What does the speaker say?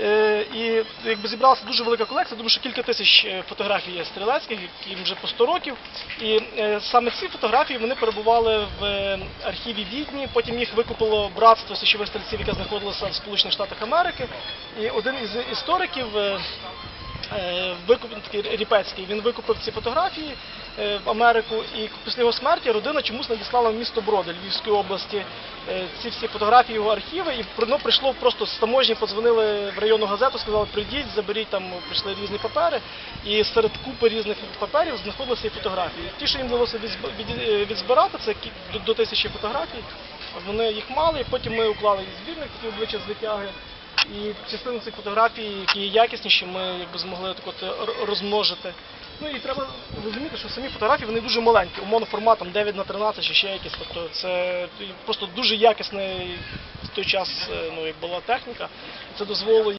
Е, І якби зібралася дуже велика колекція, тому що кілька тисяч е, фотографій є стрілецьких, яким вже по 100 років. І е, саме ці фотографії вони перебували в архіві Відні. Потім їх викупило братство січових стрільців, яке знаходилося в Сполучених Штатах Америки. І один із істориків. Викуп Ріпецький, він викупив ці фотографії в Америку, і після його смерті родина чомусь надіслала в місто Броди Львівської області е, ці всі фотографії його архіви, і воно прийшло просто з таможні, подзвонили в районну газету, сказали, прийдіть, заберіть там, прийшли різні папери, і серед купи різних паперів знаходилися і фотографії. Ті, що їм вдалося е, відзбирати, це до, тисячі фотографій, вони їх мали, і потім ми уклали збірник такі обличчя з витяги. І частину цих фотографій, які є якісніші, ми якби змогли так от розмножити. Ну і треба розуміти, що самі фотографії вони дуже маленькі, умовно форматом 9 на 13 чи ще якісь. Тобто це просто дуже якісний в той час е, ну, як була техніка. Це дозволило